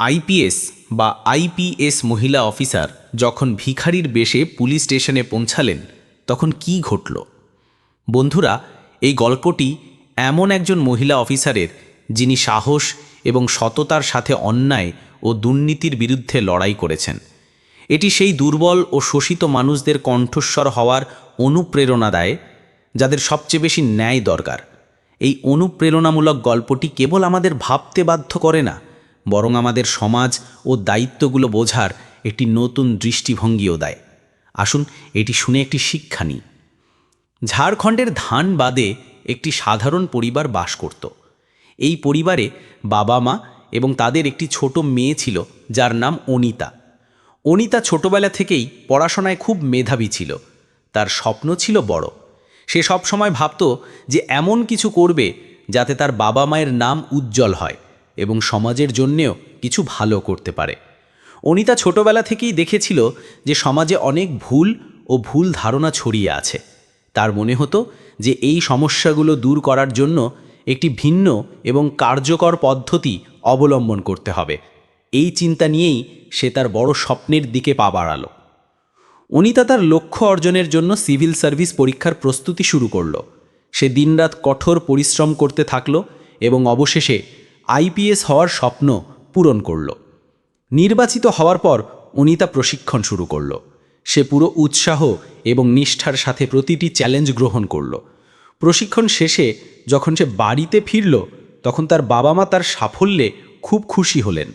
IPS বা IPS মহিলা officer যখন ভিখারির বেশে পুলিশ স্টেশনে পৌঁছালেন, তখন কি ঘটল? বন্ধুরা, এই গল্পটি এমন একজন মহিলা অফিসারের, যিনি সাহস এবং সততার সাথে অন্যায় ও দুর্নীতির বিরুদ্ধে লড়াই করেছেন। এটি সেই দুর্বল ও শোষিত মানুষদের কণ্ঠস্বর হওয়ার অনুপ্রেরণা দেয়, যাদের সবচেয়ে বেশি ন্যায় দরকার। এই অনুপ্রেরণামূলক গল্পটি কেবল আমাদের ভাবতে বাধ্য করে না বরং আমাদের সমাজ ও দায়িত্বগুলো বোঝার একটি নতুন দৃষ্টিভঙ্গিও দেয়। আসুন এটি শুনে একটি শিক্ষা নিই। ঝাড়খণ্ডের ধান বাদে একটি সাধারণ পরিবার বাস করত। এই পরিবারে বাবা মা এবং তাদের একটি ছোট মেয়ে ছিল, যার নাম অনিতা। অনিতা ছোটবেলা থেকেই পড়াশোনায় খুব মেধাবী ছিল। তার স্বপ্ন ছিল বড়। সে সব সময় ভাবত যে এমন কিছু করবে যাতে তার বাবা মায়ের নাম উজ্জ্বল হয়। এবং সমাজের জন্যেও কিছু ভালো করতে পারে। অনিতা ছোটবেলা থেকেই দেখেছিল যে সমাজে অনেক ভুল ও ভুল ধারণা ছড়িয়ে আছে। তার মনে হতো যে এই সমস্যাগুলো দূর করার জন্য একটি ভিন্ন এবং কার্যকর পদ্ধতি অবলম্বন করতে হবে। এই চিন্তা নিয়েই সে তার বড় স্বপ্নের দিকে পা বাড়ালো। অনিতা তার লক্ষ্য অর্জনের জন্য সিভিল সার্ভিস পরীক্ষার প্রস্তুতি শুরু করল। সে দিনরাত কঠোর পরিশ্রম করতে থাকল এবং অবশেষে আইপিএস হওয়ার স্বপ্ন পূরণ করল। নির্বাচিত হওয়ার পর অনিতা প্রশিক্ষণ শুরু করল। সে পুরো উৎসাহ এবং নিষ্ঠার সাথে প্রতিটি চ্যালেঞ্জ গ্রহণ করল। প্রশিক্ষণ শেষে যখন সে বাড়িতে ফিরল, তখন তার বাবা মা তার সাফল্যে খুব খুশি হলেন।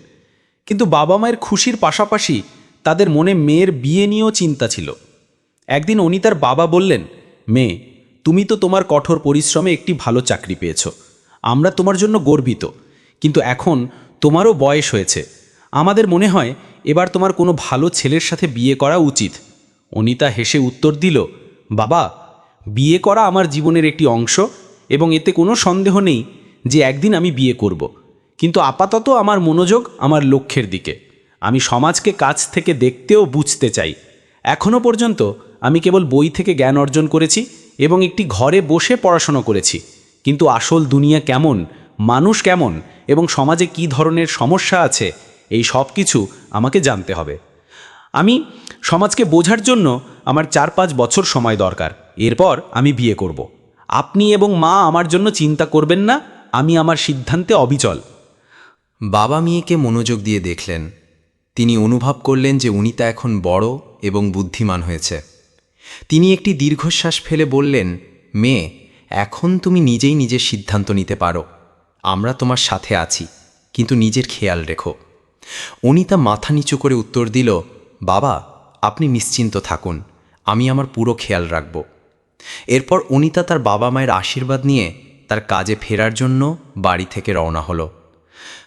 কিন্তু বাবা মায়ের খুশির পাশাপাশি তাদের মনে মেয়ের বিয়ে নিয়েও চিন্তা ছিল। একদিন অনিতার বাবা বললেন, মেয়ে, তুমি তো তোমার কঠোর পরিশ্রমে একটি ভালো চাকরি পেয়েছ। আমরা তোমার জন্য গর্বিত। কিন্তু এখন তোমারও বয়স হয়েছে। আমাদের মনে হয় এবার তোমার কোনো ভালো ছেলের সাথে বিয়ে করা উচিত। অনিতা হেসে উত্তর দিল, বাবা, বিয়ে করা আমার জীবনের একটি অংশ এবং এতে কোনো সন্দেহ নেই যে একদিন আমি বিয়ে করব। কিন্তু আপাতত আমার মনোযোগ আমার লক্ষ্যের দিকে। আমি সমাজকে কাছ থেকে দেখতেও বুঝতে চাই। এখনও পর্যন্ত আমি কেবল বই থেকে জ্ঞান অর্জন করেছি এবং একটি ঘরে বসে পড়াশোনা করেছি। কিন্তু আসল দুনিয়া কেমন, মানুষ কেমন এবং সমাজে কী ধরনের সমস্যা আছে, এই সব কিছু আমাকে জানতে হবে। আমি সমাজকে বোঝার জন্য আমার চার পাঁচ বছর সময় দরকার। এরপর আমি বিয়ে করব। আপনি এবং মা আমার জন্য চিন্তা করবেন না, আমি আমার সিদ্ধান্তে অবিচল। বাবা মেয়েকে মনোযোগ দিয়ে দেখলেন। তিনি অনুভব করলেন যে উনি তা এখন বড় এবং বুদ্ধিমান হয়েছে। তিনি একটি দীর্ঘশ্বাস ফেলে বললেন, মেয়ে, এখন তুমি নিজেই নিজের সিদ্ধান্ত নিতে পারো। আমরা তোমার সাথে আছি, কিন্তু নিজের খেয়াল রেখো। অনিতা মাথা নিচু করে উত্তর দিল, বাবা, আপনি নিশ্চিন্ত থাকুন, আমি আমার পুরো খেয়াল রাখব। এরপর অনিতা তার বাবা মায়ের আশীর্বাদ নিয়ে তার কাজে ফেরার জন্য বাড়ি থেকে রওনা হলো।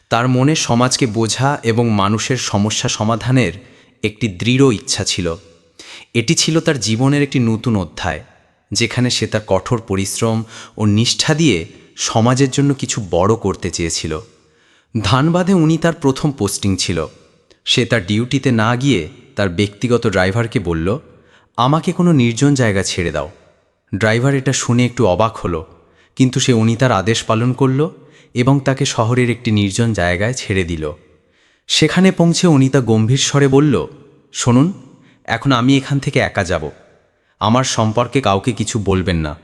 তার মনে সমাজকে বোঝা এবং মানুষের সমস্যা সমাধানের একটি দৃঢ় ইচ্ছা ছিল। এটি ছিল তার জীবনের একটি নতুন অধ্যায়, যেখানে সে তার কঠোর পরিশ্রম ও নিষ্ঠা দিয়ে সমাজের জন্য কিছু বড় করতে চেয়েছিল। ধানবাদে উনি তার প্রথম পোস্টিং ছিল। সে তার ডিউটিতে না গিয়ে তার ব্যক্তিগত ড্রাইভারকে বলল, আমাকে কোনো নির্জন জায়গা ছেড়ে দাও। ড্রাইভার এটা শুনে একটু অবাক হলো, কিন্তু সে উনি তার আদেশ পালন করল এবং তাকে শহরের একটি নির্জন জায়গায় ছেড়ে দিল। সেখানে পৌঁছে অনিতা গম্ভীর স্বরে বলল, শুনুন, এখন আমি এখান থেকে একা যাব। আমার সম্পর্কে কাউকে কিছু বলবেন না।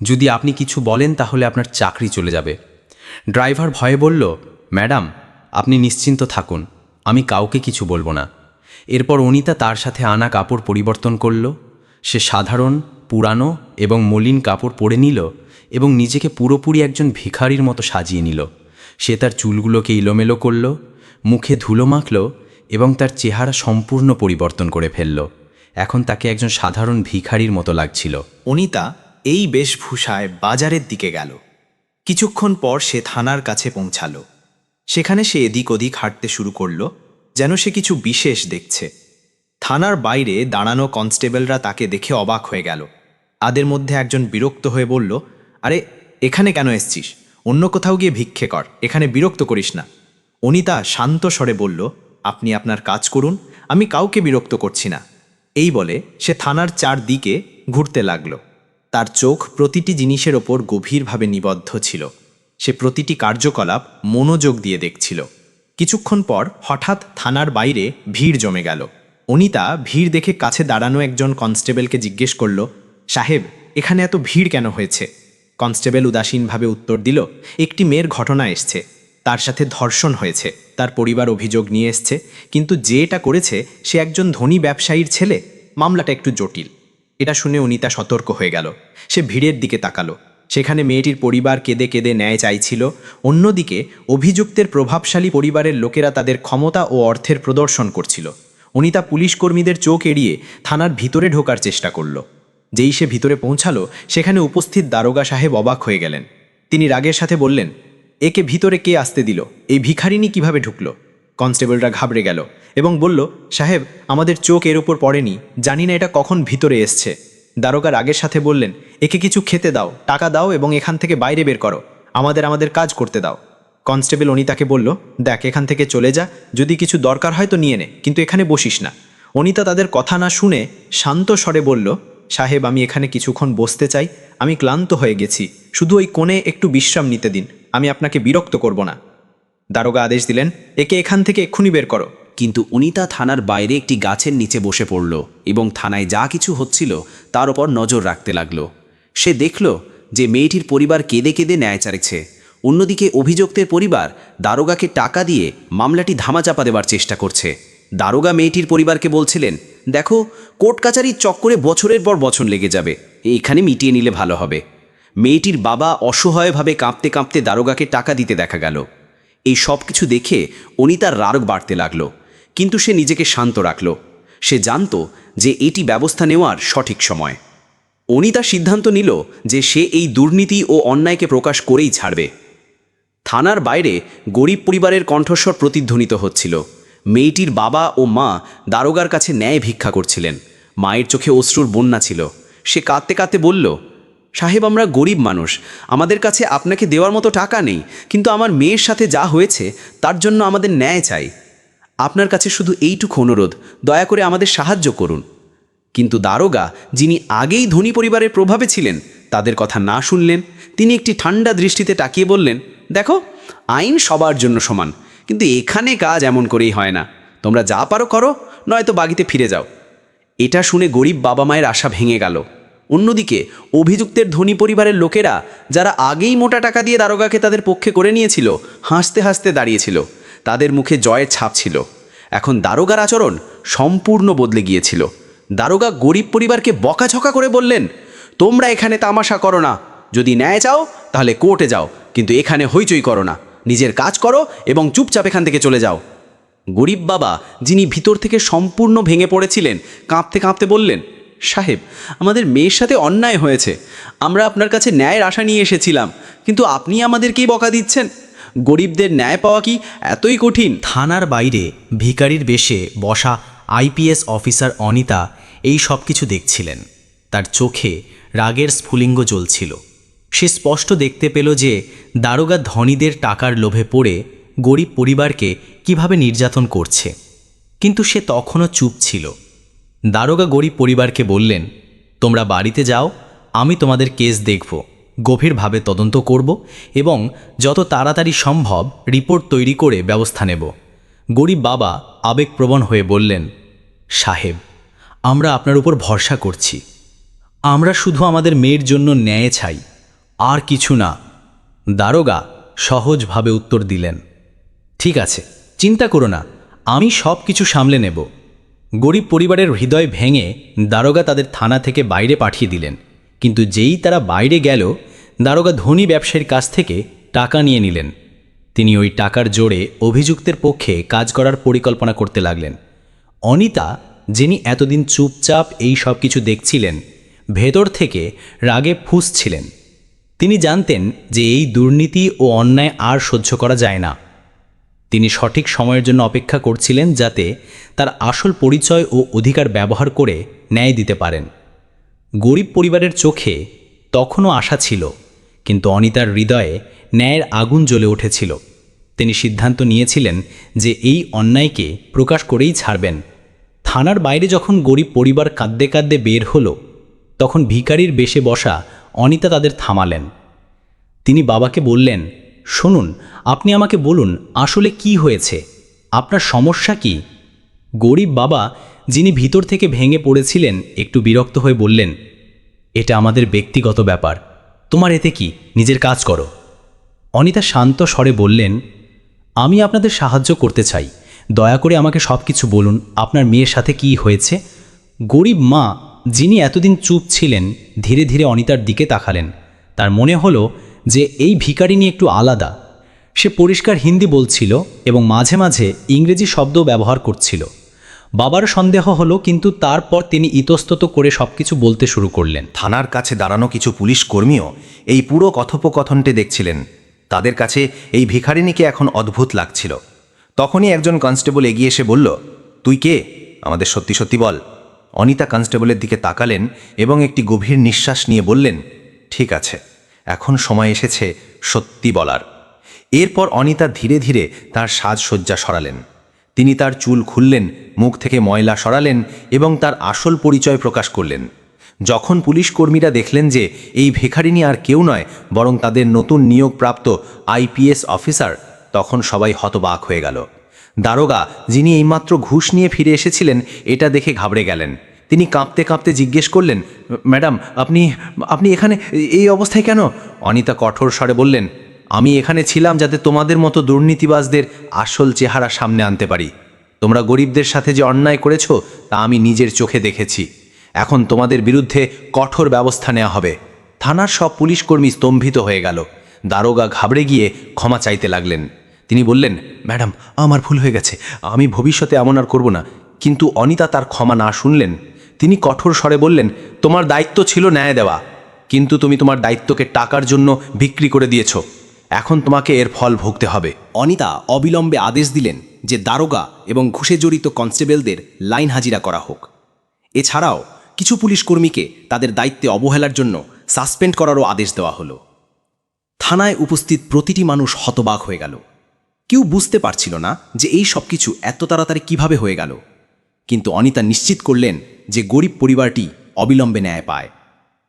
যদি আপনি কিছু বলেন তাহলে আপনার চাকরি চলে যাবে। ড্রাইভার ভয়ে বলল, ম্যাডাম, আপনি নিশ্চিন্ত থাকুন, আমি কাউকে কিছু বলব না। এরপর অনিতা তার সাথে আনা কাপড় পরিবর্তন করল। সে সাধারণ, পুরানো এবং মলিন কাপড় পরে নিল এবং নিজেকে পুরোপুরি একজন ভিখারির মতো সাজিয়ে নিল। সে তার চুলগুলোকে ইলোমেলো করল, মুখে ধুলো মাখল এবং তার চেহারা সম্পূর্ণ পরিবর্তন করে ফেলল। এখন তাকে একজন সাধারণ ভিখারির মতো লাগছিল। অনিতা এই বেশভূষায় বাজারের দিকে গেল। কিছুক্ষণ পর সে থানার কাছে পৌঁছালো। সেখানে সে এদিক ওদিক হাঁটতে শুরু করল, যেন সে কিছু বিশেষ দেখছে। থানার বাইরে দাঁড়ানো কনস্টেবলরা তাকে দেখে অবাক হয়ে গেল। তাদের মধ্যে একজন বিরক্ত হয়ে বলল, আরে, এখানে কেন এসছিস? অন্য কোথাও গিয়ে ভিক্ষে কর, এখানে বিরক্ত করিস না। অনিতা শান্ত স্বরে বলল, আপনি আপনার কাজ করুন, আমি কাউকে বিরক্ত করছি না। এই বলে সে থানার চারদিকে ঘুরতে লাগল। তার চোখ প্রতিটি জিনিসের ওপর গভীরভাবে নিবদ্ধ ছিল। সে প্রতিটি কার্যকলাপ মনোযোগ দিয়ে দেখছিল। কিছুক্ষণ পর হঠাৎ থানার বাইরে ভিড় জমে গেল। অনিতা ভিড় দেখে কাছে দাঁড়ানো একজন কনস্টেবলকে জিজ্ঞেস করল, সাহেব, এখানে এত ভিড় কেন হয়েছে? কনস্টেবল উদাসীনভাবে উত্তর দিল, একটি মেয়ের ঘটনা এসছে। তার সাথে ধর্ষণ হয়েছে। তার পরিবার অভিযোগ নিয়ে এসছে। কিন্তু যে এটা করেছে, সে একজন ধনী ব্যবসায়ীর ছেলে। মামলাটা একটু জটিল। এটা শুনে অনিতা সতর্ক হয়ে গেল। সে ভিড়ের দিকে তাকালো। সেখানে মেয়েটির পরিবার কেঁদে কেঁদে ন্যায় চাইছিল। অন্যদিকে, অভিযুক্তের প্রভাবশালী পরিবারের লোকেরা তাদের ক্ষমতা ও অর্থের প্রদর্শন করছিল। অনিতা পুলিশ কর্মীদের চোখ এড়িয়ে থানার ভিতরে ঢোকার চেষ্টা করল। যেই সে ভিতরে পৌঁছালো, সেখানে উপস্থিত দারোগা সাহেব অবাক হয়ে গেলেন। তিনি রাগের সাথে বললেন, একে ভিতরে কে আসতে দিল? এই ভিখারিনী কীভাবে ঢুকলো? কনস্টেবলরা ঘাবড়ে গেল এবং বলল, সাহেব, আমাদের চোখ এর উপর পড়েনি, জানি না এটা কখন ভিতরে এসছে। দারোগা রাগের সাথে বললেন, একে কিছু খেতে দাও, টাকা দাও এবং এখান থেকে বাইরে বের করো, আমাদের আমাদের কাজ করতে দাও। কনস্টেবল অনিতাকে বলল, দেখ, এখান থেকে চলে যা, যদি কিছু দরকার হয় তো নিয়ে নে, কিন্তু এখানে বসিস না। অনিতা তাদের কথা না শুনে শান্ত স্বরে বলল, সাহেব, আমি এখানে কিছুক্ষণ বসতে চাই, আমি ক্লান্ত হয়ে গেছি, শুধু ওই কোণে একটু বিশ্রাম নিতে দিন, আমি আপনাকে বিরক্ত করব না। দারোগা আদেশ দিলেন, একে এখান থেকে এক্ষুনি বের করো। কিন্তু উনিতা থানার বাইরে একটি গাছের নিচে বসে পড়ল এবং থানায় যা কিছু হচ্ছিল তার ওপর নজর রাখতে লাগল। সে দেখল যে মেয়েটির পরিবার কেঁদে কেঁদে ন্যায় চাইছে অন্যদিকে অভিযুক্তের পরিবার দারোগাকে টাকা দিয়ে মামলাটি ধামাচাপা দেবার চেষ্টা করছে। দারোগা মেয়েটির পরিবারকে বলছিলেন, দেখো, কোর্ট কাচারির চক্করে বছরের পর বছর লেগে যাবে এখানে মিটিয়ে নিলে ভালো হবে। মেয়েটির বাবা অসহায়ভাবে কাঁপতে কাঁপতে দারোগাকে টাকা দিতে দেখা গেল। এই সব কিছু দেখে অনিতার রাগ বাড়তে লাগল, কিন্তু সে নিজেকে শান্ত রাখল। সে জানত যে এটি ব্যবস্থা নেওয়ার সঠিক সময়। অনিতা সিদ্ধান্ত নিল যে সে এই দুর্নীতি ও অন্যায়কে প্রকাশ করেই ছাড়বে। থানার বাইরে গরিব পরিবারের কণ্ঠস্বর প্রতিধ্বনিত হচ্ছিল। মেয়েটির বাবা ও মা দারোগার কাছে ন্যায় ভিক্ষা করছিলেন। মায়ের চোখে অশ্রুর বন্যা ছিল। সে কাঁদতে কাঁদতে বলল সাহেব, আমরা গরিব মানুষ। আমাদের কাছে আপনাকে দেওয়ার মতো টাকা নেই, কিন্তু আমার মেয়ের সাথে যা হয়েছে, তার জন্য আমাদের ন্যায় চাই। আপনার কাছে শুধু এইটুকু অনুরোধ, দয়া করে আমাদের সাহায্য করুন। কিন্তু দারোগা, যিনি আগেই ধনী পরিবারের প্রভাবে ছিলেন, তাদের কথা না শুনলেন, তিনি একটি ঠান্ডা দৃষ্টিতে তাকিয়ে বললেন, দেখো, আইন সবার জন্য সমান, কিন্তু এখানে কাজ এমন করেই হয় না। তোমরা যা পারো করো, নয়তো বাগিতে ফিরে যাও। এটা শুনে গরিব বাবা মায়ের আশা ভেঙে গেল। অন্যদিকে, অভিযুক্তের ধনী পরিবারের লোকেরা, যারা আগেই মোটা টাকা দিয়ে দারোগাকে তাদের পক্ষে করে নিয়েছিল, হাসতে হাসতে দাঁড়িয়েছিল। তাদের মুখে জয়ের ছাপ ছিল। এখন দারোগার আচরণ সম্পূর্ণ বদলে গিয়েছিল। দারোগা গরিব পরিবারকে বকাঝকা করে বললেন, তোমরা এখানে তামাশা করো না। যদি ন্যায় চাও, তাহলে কোর্টে যাও, কিন্তু এখানে হইচই করো না। নিজের কাজ করো এবং চুপচাপ এখান থেকে চলে যাও। গরিব বাবা, যিনি ভিতর থেকে সম্পূর্ণ ভেঙে পড়েছিলেন, কাঁপতে কাঁপতে বললেন সাহেব, আমাদের মেয়ের সাথে অন্যায় হয়েছে। আমরা আপনার কাছে ন্যায়ের আশা নিয়ে এসেছিলাম, কিন্তু আপনি আমাদেরকেই বকা দিচ্ছেন। গরিবদের ন্যায় পাওয়া কি এতই কঠিন? থানার বাইরে ভিখারির বেশে বসা আইপিএস অফিসার অনিতা এই সব কিছু দেখছিলেন। তার চোখে রাগের স্ফুলিঙ্গ জ্বলছিল। সে স্পষ্ট দেখতে পেল যে দারোগা ধনীদের টাকার লোভে পড়ে গরিব পরিবারকে কীভাবে নির্যাতন করছে। কিন্তু সে তখনও চুপ ছিল। দারোগা গরিব পরিবারকে বললেন, তোমরা বাড়িতে যাও, আমি তোমাদের কেস দেখব, গভীরভাবে তদন্ত করব এবং যত তাড়াতাড়ি সম্ভব রিপোর্ট তৈরি করে ব্যবস্থা নেব। গরিব বাবা আবেগপ্রবণ হয়ে বললেন, সাহেব, আমরা আপনার উপর ভরসা করছি। আমরা শুধু আমাদের মেয়ের জন্য ন্যায় চাই, আর কিছু না। দারোগা সহজভাবে উত্তর দিলেন, ঠিক আছে, চিন্তা করো না, আমি সব কিছু সামলে নেব। গরিব পরিবারের হৃদয় ভেঙে দারোগা তাদের থানা থেকে বাইরে পাঠিয়ে দিলেন। কিন্তু যেই তারা বাইরে গেল, দারোগা ধনী ব্যবসায়ীর কাছ থেকে টাকা নিয়ে নিলেন। তিনি ওই টাকার জোরে অভিযুক্তের পক্ষে কাজ করার পরিকল্পনা করতে লাগলেন। অনিতা, যিনি এতদিন চুপচাপ এই সব কিছু দেখছিলেন, ভেতর থেকে রাগে ফুঁসছিলেন। তিনি জানতেন যে এই দুর্নীতি ও অন্যায় আর সহ্য করা যায় না। তিনি সঠিক সময়ের জন্য অপেক্ষা করছিলেন যাতে তার আসল পরিচয় ও অধিকার ব্যবহার করে ন্যায় দিতে পারেন। গরিব পরিবারের চোখে তখনও আশা ছিল, কিন্তু অনিতার হৃদয়ে ন্যায়ের আগুন জ্বলে উঠেছিল। তিনি সিদ্ধান্ত নিয়েছিলেন যে এই অন্যায়কে প্রকাশ করেই ছাড়বেন। থানার বাইরে যখন গরিব পরিবার কাঁদতে কাঁদতে বের হলো, তখন ভিখারির বেশে বসা অনিতা তাদের থামালেন। তিনি বাবাকে বললেন শুনুন, আপনি আমাকে বলুন, আসলে কি হয়েছে? আপনার সমস্যা কি? গরিব বাবা, যিনি ভিতর থেকে ভেঙে পড়েছিলেন, একটু বিরক্ত হয়ে বললেন, এটা আমাদের ব্যক্তিগত ব্যাপার। তোমার এতে কি? নিজের কাজ করো। অনিতা শান্ত স্বরে বললেন, আমি আপনাদের সাহায্য করতে চাই। দয়া করে আমাকে সব কিছু বলুন, আপনার মেয়ের সাথে কি হয়েছে? গরিব মা, যিনি এতদিন চুপ ছিলেন, ধীরে ধীরে অনিতার দিকে তাকালেন। তার মনে হলো যে এই ভিকারিনী একটু আলাদা। সে পরিষ্কার হিন্দি বলছিল এবং মাঝে মাঝে ইংরেজি শব্দ ব্যবহার করছিল। বাবার সন্দেহ হলো কিন্তু তারপর তিনি ইতস্তত করে সবকিছু বলতে শুরু করলেন। থানার কাছে দাঁড়ানো কিছু পুলিশ কর্মীও এই পুরো কথোপকথনটি দেখছিলেন। তাদের কাছে এই ভিখারিনীকে এখন অদ্ভুত লাগছিল। তখনই একজন কনস্টেবল এগিয়ে এসে বলল, তুই কে? আমাদের সত্যি সত্যি বল। অনিতা কনস্টেবলের দিকে তাকালেন এবং একটি গভীর নিঃশ্বাস নিয়ে বললেন, ঠিক আছে। এখন সময় এসেছে সত্যি বলার। এরপর অনিতা ধীরে ধীরে তার সাজসজ্জা সরালেন। তিনি তার চুল খুললেন, মুখ থেকে ময়লা সরালেন এবং তার আসল পরিচয় প্রকাশ করলেন। যখন পুলিশ কর্মীরা দেখলেন যে এই ভিখারিনী আর কেউ নয়, বরং তাদের নতুন নিয়োগপ্রাপ্ত আইপিএস অফিসার, তখন সবাই হতবাক হয়ে গেল। দারোগা, যিনি এইমাত্র ঘুষ নিয়ে ফিরে এসেছিলেন, এটা দেখে ঘাবড়ে গেলেন। তিনি কাঁপতে কাঁপতে জিজ্ঞেস করলেন, ম্যাডাম, আপনি আপনি এখানে, এই অবস্থায় কেন? অনিতা কঠোর স্বরে বললেন, আমি এখানে ছিলাম যাতে তোমাদের মতো দুর্নীতিবাজদের আসল চেহারা সামনে আনতে পারি। তোমরা গরিবদের সাথে যে অন্যায় করেছ, তা আমি নিজের চোখে দেখেছি। এখন তোমাদের বিরুদ্ধে কঠোর ব্যবস্থা নেওয়া হবে। থানার সব পুলিশ কর্মী স্তম্ভিত হয়ে গেল। দারোগা ঘাবড়ে গিয়ে ক্ষমা চাইতে লাগলেন। তিনি বললেন, ম্যাডাম, আমার ভুল হয়ে গেছে। আমি ভবিষ্যতে এমন আর করব না। কিন্তু অনিতা তার ক্ষমা না শুনলেন। তিনি কঠোর স্বরে বললেন, তোমার দায়িত্ব ছিল ন্যায় দেওয়া, কিন্তু তুমি তোমার দায়িত্বকে টাকার জন্য বিক্রি করে দিয়েছ। এখন তোমাকে এর ফল ভুগতে হবে। অনিতা অবিলম্বে আদেশ দিলেন যে দারোগা এবং ঘুষে জড়িত কনস্টেবলদের লাইন হাজিরা করা হোক। এছাড়াও কিছু পুলিশ কর্মীকে তাদের দায়িত্বে অবহেলার জন্য সাসপেন্ড করারও আদেশ দেওয়া হলো। থানায় উপস্থিত প্রতিটি মানুষ হতবাক হয়ে গেল। কেউ বুঝতে পারছিল না যে এই সব কিছু এত তাড়াতাড়ি কীভাবে হয়ে গেল। কিন্তু অনিতা নিশ্চিত করলেন যে গরিব পরিবারটি অবিলম্বে ন্যায় পায়।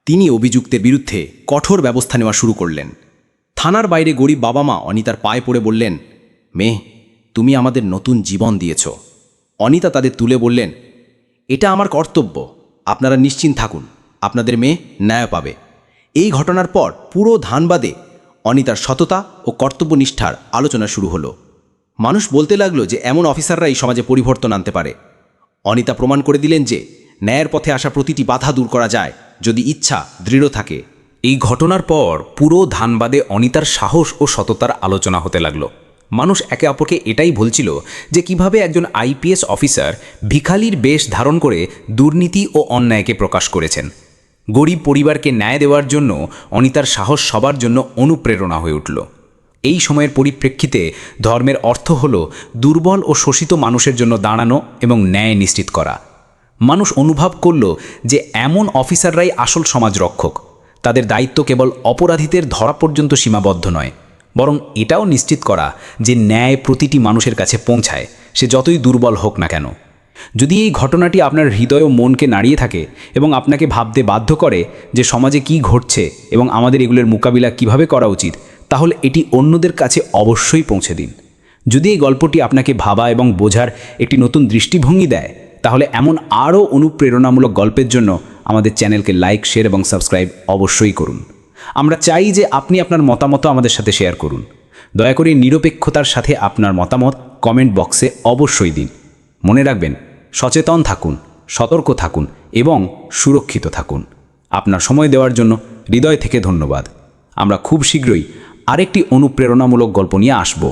তিনি অভিযুক্তের বিরুদ্ধে কঠোর ব্যবস্থা নেওয়া শুরু করলেন। থানার বাইরে গরিব বাবা মা অনিতার পায়ে পড়ে বললেন, মেয়ে, তুমি আমাদের নতুন জীবন দিয়েছ। অনিতা তাদের তুলে বললেন, এটা আমার কর্তব্য। আপনারা নিশ্চিন্ত থাকুন। আপনাদের মেয়ে ন্যায় পাবে। এই ঘটনার পর পুরো ধানবাদে অনিতার সততা ও কর্তব্যনিষ্ঠার আলোচনা শুরু হলো। মানুষ বলতে লাগল যে, এমন অফিসাররাই সমাজে পরিবর্তন আনতে পারে। অনিতা প্রমাণ করে দিলেন যে ন্যায়ের পথে আসা প্রতিটি বাধা দূর করা যায় যদি ইচ্ছা দৃঢ় থাকে। এই ঘটনার পর পুরো ধানবাদে অনিতার সাহস ও সততার আলোচনা হতে লাগল। মানুষ একে অপরকে এটাই বলছিল যে কীভাবে একজন আইপিএস অফিসার ভিখালির বেশ ধারণ করে দুর্নীতি ও অন্যায়কে প্রকাশ করেছেন। গরিব পরিবারকে ন্যায় দেওয়ার জন্য অনিতার সাহস সবার জন্য অনুপ্রেরণা হয়ে উঠল। এই সময়ের পরিপ্রেক্ষিতে ধর্মের অর্থ হল দুর্বল ও শোষিত মানুষের জন্য দাঁড়ানো এবং ন্যায় নিশ্চিত করা। মানুষ অনুভব করল যে এমন অফিসাররাই আসল সমাজ রক্ষক তাদের দায়িত্ব কেবল অপরাধীদের ধরা পর্যন্ত সীমাবদ্ধ নয়, বরং এটাও নিশ্চিত করা যে ন্যায় প্রতিটি মানুষের কাছে পৌঁছায়, সে যতই দুর্বল হোক না কেন। যদি এই ঘটনাটি আপনার হৃদয় ও মনকে নাড়িয়ে থাকে এবং আপনাকে ভাবতে বাধ্য করে যে সমাজে কি ঘটছে এবং আমাদের এগুলোর মোকাবিলা কীভাবে করা উচিত, তাহলে এটি অন্যদের কাছে অবশ্যই পৌঁছে দিন। যদি এই গল্পটি আপনাকে ভাবা এবং বোঝার একটি নতুন দৃষ্টিভঙ্গি দেয়, তাহলে এমন আরও অনুপ্রেরণামূলক গল্পের জন্য আমাদের চ্যানেলকে লাইক, শেয়ার এবং সাবস্ক্রাইব অবশ্যই করুন। আমরা চাই যে আপনি আপনার মতামত আমাদের সাথে শেয়ার করুন। দয়া করে নিরপেক্ষতার সাথে আপনার মতামত কমেন্ট বক্সে অবশ্যই দিন। মনে রাখবেন সচেতন থাকুন, সতর্ক থাকুন এবং সুরক্ষিত থাকুন। আপনার সময় দেওয়ার জন্য হৃদয় থেকে ধন্যবাদ। আমরা খুব শীঘ্রই আরেকটি অনুপ্রেরণামূলক গল্প নিয়ে আসব।